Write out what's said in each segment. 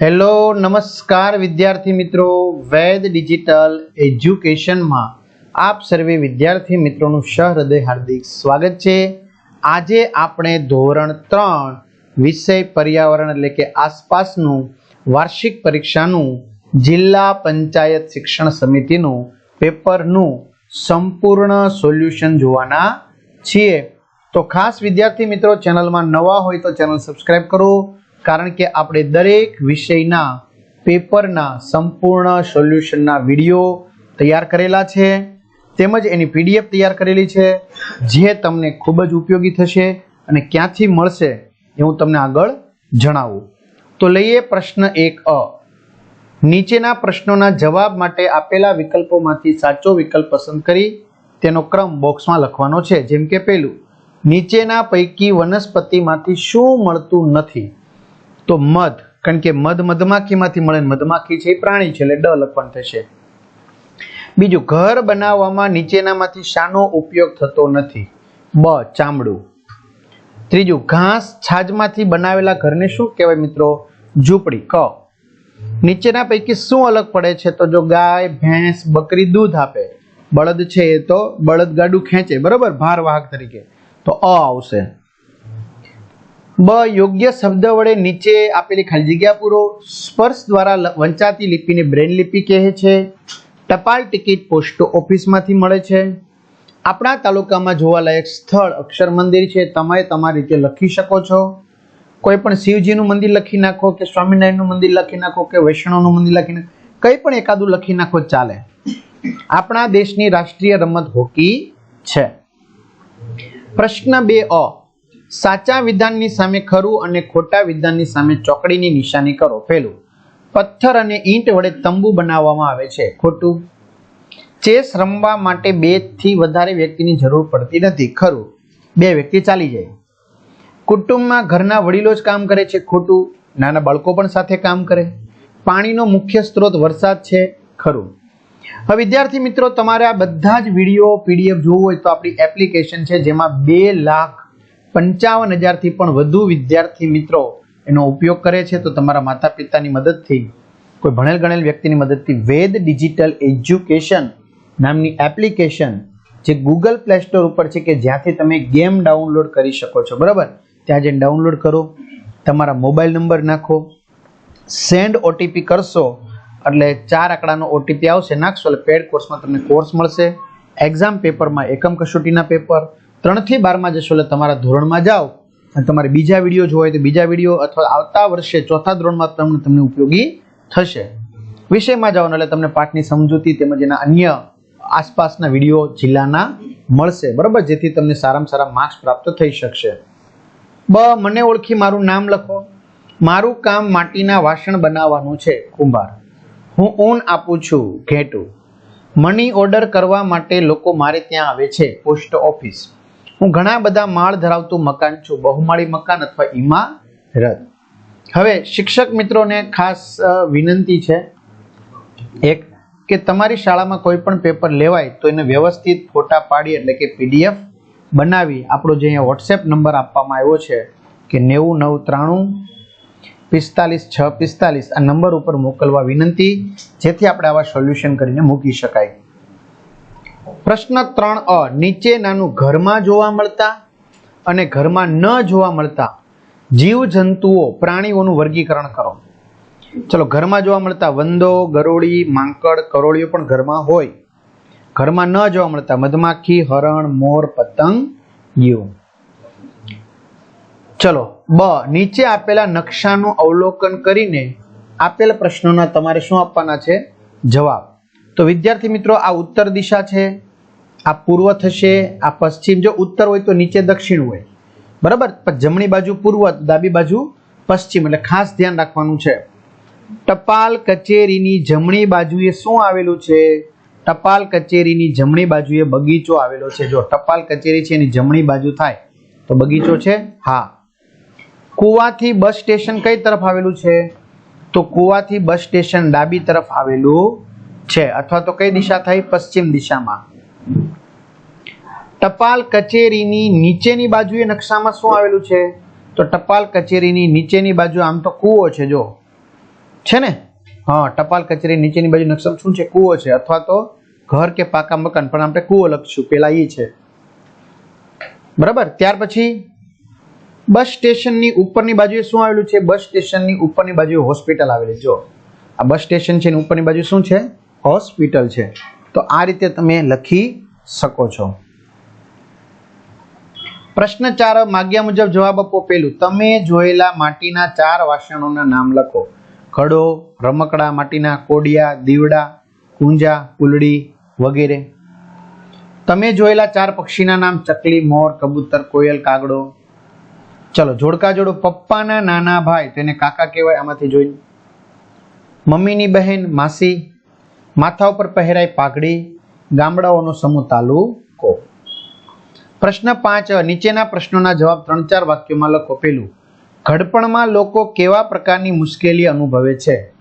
Hello નમસ્કાર વિદ્યાર્થી મિત્રો. વેદ ડિજિટલ એજ્યુકેશનમાં આપ સર્વે વિદ્યાર્થી મિત્રોનું સહૃદય હાર્દિક સ્વાગત છે. આજે આપણે ધોરણ ત્રણ, વિષય પર્યાવરણ એટલે કે આસપાસનું વાર્ષિક પરીક્ષાનું જિલ્લા પંચાયત શિક્ષણ સમિતિનું પેપરનું સંપૂર્ણ સોલ્યુશન જોવાના છીએ. તો ખાસ વિદ્યાર્થી મિત્રો ચેનલમાં નવા હોય તો ચેનલ સબસ્ક્રાઈબ કરો. કારણ કે આપણે દરેક વિષયના પેપરના સંપૂર્ણ સોલ્યુશનના વીડિયો તૈયાર કરેલા છે, તેમજ એની પીડીએફ તૈયાર કરેલી છે, જે તમને ખૂબ જ ઉપયોગી થશે અને ક્યાંથી મળશે એ હું તમને આગળ જણાવું. તો લઈએ પ્રશ્ન એક અ. નીચેના પ્રશ્નોના જવાબ માટે આપેલા વિકલ્પોમાંથી સાચો વિકલ્પ પસંદ કરી તેનો ક્રમ બોક્સમાં લખવાનો છે. જેમ કે પહેલું, નીચેના પૈકી વનસ્પતિમાંથી શું મળતું નથી? તો મધ, કારણ કે મધ મધમાખીમાંથી મળે મધમાખી છે એ પ્રાણી છે, એટલે ડ લખવાનું થશે. બીજું, ઘર બનાવવામાં નીચેનામાંથી શાનો ઉપયોગ થતો નથી. બ, ચામડું. ત્રીજું, ઘાસ છાજમાંથી બનાવેલા ઘરને શું કહેવાય મિત્રો? ઝૂંપડી. ક. નીચેના પૈકી શું અલગ પડે છે? તો જો ગાય, ભેંસ, બકરી દૂધ આપે. બળદ છે એ તો બળદ ગાડું ખેંચે. બરોબર? ભારવાહક તરીકે. તો અ આવશે. બ, યોગ્ય શબ્દ વડે નીચે આપેલી ખાલી જગ્યા પૂરો. સ્પર્શ દ્વારા વંચાતી લિપિને બ્રેન લિપિ કહે છે. ટપાલ ટિકિટ પોસ્ટ ઓફિસમાંથી મળે છે. આપણા તાલુકામાં જોવાલાયક સ્થળ અક્ષર મંદિર છે. તમે તમારી રીતે લખી શકો છો. કોઈ પણ શિવજીનું મંદિર લખી નાખો કે સ્વામિનારાયણનું મંદિર લખી નાખો કે વૈષ્ણવનું મંદિર લખી નાખો, કંઈ પણ એકાદું લખી નાખો ચાલે. આપણા દેશની રાષ્ટ્રીય રમત હોકી છે. પ્રશ્ન બે અ. સાચા વિધાનની સામે ખરું અને ખોટા વિધાનની સામે ચોકડીની નિશાની કરો પહેલું પથ્થર અને ઈંટ વડે તંબુ બનાવવામાં આવે છે. ખોટું. ચેસ રમવા માટે બેથી વધારે વ્યક્તિની જરૂર પડતી નથી. ખરું. બે વ્યક્તિ ચાલી જાય. કુટુંબમાં ઘરના વડીલો જ કામ કરે છે. ખોટું. નાના બાળકો પણ સાથે કામ કરે. પાણીનો મુખ્ય સ્ત્રોત વરસાદ છે. ખરું. હવે વિદ્યાર્થી મિત્રો, તમારે આ બધા જ વીડિયો, પીડીએફ જોવું હોય તો આપણી એપ્લિકેશન છે જેમાં બે લાખ પંચાવન હજારથી પણ વધુ વિદ્યાર્થી મિત્રો એનો ઉપયોગ કરે છે તો તમારા માતા પિતાની મદદથી, કોઈ ભણેલ ગણેલ વ્યક્તિની મદદથી વેદ ડિજિટલ એજ્યુકેશન નામની એપ્લિકેશન જે ગૂગલ પ્લે સ્ટોર ઉપર છે કે જ્યાંથી તમે ગેમ ડાઉનલોડ કરી શકો છો, બરાબર? ત્યાં જઈને ડાઉનલોડ કરો, તમારા મોબાઈલ નંબર નાખો, સેન્ડ ઓટીપી કરશો, એટલે ચાર આંકડાનો ઓટીપી આવશે, નાખશો એટલે પેડ કોર્સમાં તમને કોર્સ મળશે. એક્ઝામ પેપરમાં એકમ કસોટીના પેપર ત્રણથી બારમાં જશો એટલે તમારા ધોરણમાં જાઓ. અને તમારે બીજા વીડિયો જોવા હોય તો બીજા વીડિયો અથવા આવતા વર્ષે ચોથા ધોરણમાં તમને તમને ઉપયોગી થશે. વિષયમાં જાઓ એટલે તમને પાઠની સમજૂતી તેમજ એના અન્ય આસપાસના વીડિયો જિલ્લાના મળશે. બરાબર? જેથી તમને સારામાં સારા માર્ક્સ પ્રાપ્ત થઈ શકશે. બ, મને ઓળખી મારું નામ લખો. મારું કામ માટીના વાસણ બનાવવાનું છે. કુંભાર. હું ઊન આપું છું. ઘેટું. મની ઓર્ડર કરવા માટે લોકો મારે ત્યાં આવે છે. Post office. હું ઘણા બધા માળ ધરાવતું મકાન છું, બહુમાળી મકાન અથવા ઇમારત. હવે શિક્ષક મિત્રોને ખાસ વિનંતી છે. એક, કે તમારી શાળામાં કોઈ પણ પેપર લેવાય તો એને વ્યવસ્થિત ફોટા પાડી એટલે કે પીડીએફ બનાવી. આપણો જે અહીંયા વોટ્સએપ નંબર આપવામાં આવ્યો છે કે નેવું નવ ત્રાણું પિસ્તાલીસ છ પિસ્તાલીસ આ નંબર ઉપર મોકલવા વિનંતી, જેથી આપણે આવા સોલ્યુશન કરીને મૂકી શકાય. પ્રશ્ન ત્રણ અ નીચેનાનું ઘરમાં જોવા મળતા અને ઘરમાં ન જોવા મળતા જીવ જંતુઓ પ્રાણીઓનું વર્ગીકરણ કરો. ચલો, ઘરમાં જોવા મળતા વંદો, ગરોળી, માંકડ, કરોળીઓ પણ ઘરમાં હોય. ઘરમાં ન જોવા મળતા મધમાખી, હરણ, મોર, પતંગ યુ ચલો, બ, નીચે આપેલા નકશાનું અવલોકન કરીને આપેલ પ્રશ્નોના તમારે શું આપવાના છે? જવાબ. તો વિદ્યાર્થી મિત્રો, આ ઉત્તર દિશા છે. આ પૂર્વ થશે, આ પશ્ચિમ, જો ઉત્તર હોય તો નીચે દક્ષિણ હોય. બરાબર? પણ જમણી બાજુ પૂર્વ, ડાબી બાજુ પશ્ચિમ, એટલે ખાસ ધ્યાન રાખવાનું છે. ટપાલ કચેરીની જમણી બાજુએ શું આવેલું છે? ટપાલ કચેરીની જમણી બાજુએ બગીચો આવેલો છે. જો ટપાલ કચેરી છે, એની જમણી બાજુ થાય, તો બગીચો છે? હા. કુવાથી બસ સ્ટેશન કઈ તરફ આવેલું છે? તો કુવાથી બસ સ્ટેશન ડાબી તરફ આવેલું છે. અથવા તો કઈ દિશા થાય? પશ્ચિમ દિશામાં. ટપાલ કચેરીની નીચેની બાજુએ નકશામાં શું આવેલું છે? તો ટપાલ કચેરીની નીચેની બાજુ આમ તો કૂવો છે, જો. છે ને? હા, ટપાલ કચેરી નીચેની બાજુ નકશામાં શું છે? કૂવો છે. અથવા તો ઘર કે પાકા મકાન, પણ આપણે કૂવો લખશું, પેલા એ છે. બરાબર? ત્યાર પછી બસ સ્ટેશનની ઉપરની બાજુએ શું આવેલું છે? બસ સ્ટેશનની ઉપરની બાજુએ હોસ્પિટલ આવેલી, જો. આ બસ સ્ટેશન છે એની ઉપરની બાજુ શું છે? હોસ્પિટલ છે. તો આ રીતે તમે લખી શકો છો. પ્રશ્ન ચાર માગ્યા મુજબ જવાબ આપો પેલું. તમે જોયેલા માટીના ચાર વાસણોના નામ લખો. ઘડો રમકડા માટીના, કોડિયા, દીવડા, કુંજા કુલડી વગેરે. તમે જોયેલા ચાર પક્ષીના નામ ચકલી, મોર, કબૂતર, કોયલ, કાગડો. ચલો, જોડકા જોડો. પપ્પાના નાના ભાઈ, તેને કાકા કહેવાય આમાંથી જોઈને. મમ્મીની બહેન, માસી. માથા ઉપર પહેરાય પાઘડી. ગામડાઓનો સમૂહ તાલુકો પ્રશ્ન પાંચ, નીચેના પ્રશ્નોના જવાબ ત્રણ ચાર વાક્યોમાં લખો. પેલું, ઘડપણમાં લોકો કેવા પ્રકારની મુશ્કેલી અનુભવે છે?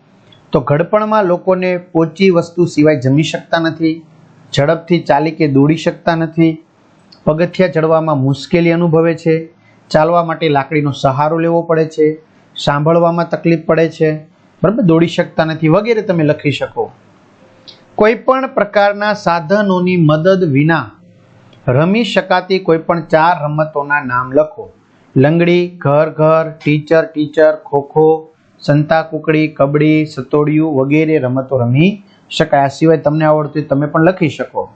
તો ઘડપણમાં લોકોને પોચી વસ્તુ સિવાય જમી શકતા નથી, ઝડપથી ચાલી કે દોડી શકતા નથી, પગથિયા ચડવામાં મુશ્કેલી અનુભવે છે, ચાલવા માટે લાકડીનો સહારો લેવો પડે છે, સાંભળવામાં તકલીફ પડે છે, બરાબર? દોડી શકતા નથી, વગેરે તમે લખી શકો. કોઈ પણ પ્રકારના સાધનોની મદદ વિના રમી શકાતી કોઈ પણ ચાર રમતોના નામ લખો. લંગડી, ઘર ઘર, ટીચર ટીચર, ખોખો, સંતા, કુકડી કબડ્ડી સતોડિયું વગેરે રમતો રમી શકાય. આ સિવાય તમને આવડતું તમે પણ લખી શકો.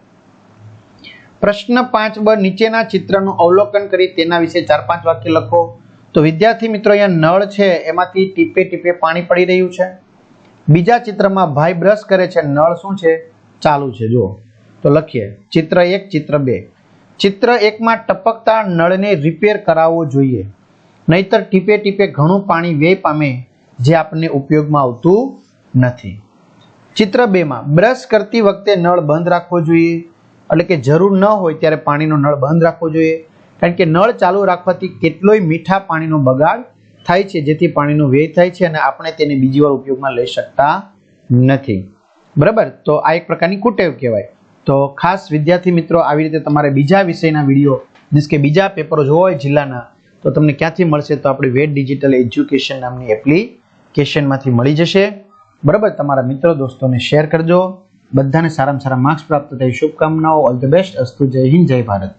પ્રશ્ન પાંચ બ નીચેના ચિત્રનું અવલોકન કરી તેના વિશે ચાર પાંચ વાક્ય લખો. તો વિદ્યાર્થી મિત્રો, અહીંયા નળ છે, એમાંથી ટીપે ટીપે પાણી પડી રહ્યું છે. બીજા ચિત્રમાં ભાઈ બ્રશ કરે છે, નળ શું છે? ચાલુ છે. જુઓ. તો લખીએ. ચિત્ર એક, ચિત્ર બે. ચિત્ર એકમાં ટપકતા નળને રિપેર કરાવવો જોઈએ. નહીતર ટીપે ટીપે ઘણું પાણી વ્યય પામે જે આપણને ઉપયોગમાં આવતું નથી. ચિત્ર બેમાં બ્રશ કરતી વખતે નળ બંધ રાખવો જોઈએ. એટલે કે જરૂર ન હોય ત્યારે પાણીનો નળ બંધ રાખવો જોઈએ. કારણ કે નળ ચાલુ રાખવાથી કેટલોય મીઠા પાણીનો બગાડ થાય છે, જેથી પાણીનો વ્યય થાય છે અને આપણે તેને બીજી વાર ઉપયોગમાં લઈ શકતા નથી. બરાબર? તો આ એક પ્રકારની કુટેવ કહેવાય. તો ખાસ વિદ્યાર્થી મિત્રો, આવી રીતે તમારે બીજા વિષયના વીડિયો મીન્સ કે બીજા પેપરો જોવા હોય જિલ્લાના, તો તમને ક્યાંથી મળશે તો આપણી વેટ ડિજિટલ એજ્યુકેશન નામની એપ્લિકેશનમાંથી મળી જશે. બરાબર, તમારા મિત્રો દોસ્તોને શેર કરજો. બધાને સારામાં સારા માર્ક્સ પ્રાપ્ત થાય. શુભકામનાઓ. ઓલ ધ બેસ્ટ અસ્તુ જય હિન્દ, જય ભારત.